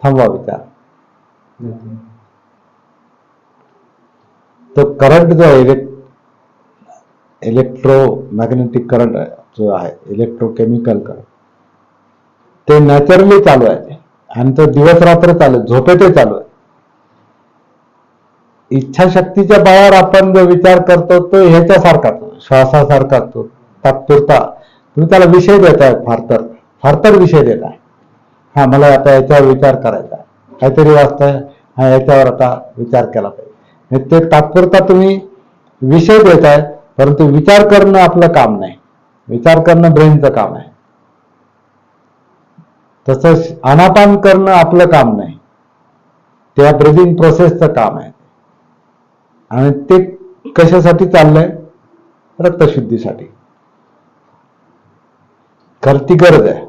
थांबवा विचार तो करंट जो आहे इलेक् इलेक्ट्रो मॅग्नेटिक करंट जो आहे इलेक्ट्रोकेमिकल करंट ते नॅचरली चालू आहे. ते. आणि तो दिवस रात्र चालू आहे झोपेतही चालू आहे. इच्छाशक्तीच्या बळावर आपण जो विचार करतो तो ह्याच्यासारखाच श्वासासारखा तो तात्पुरता. तुम्ही त्याला विषय देताय फार तर फार तर विषय देताय. हा मला आता याच्यावर विचार करायचा काहीतरी वाचताय हा याच्यावर आता विचार केला पाहिजे. म्हणजे ते तात्पुरता तुम्ही विषय देताय परंतु विचार करणं आपलं काम नाही. विचार करणं ब्रेनचं काम आहे. तसंच अनापान करणं आपलं काम नाही. त्या ब्रिदिंग प्रोसेसचं काम आहे. आणि ते कशासाठी चाललंय? रक्तशुद्धीसाठी. करती ती गरज आहे.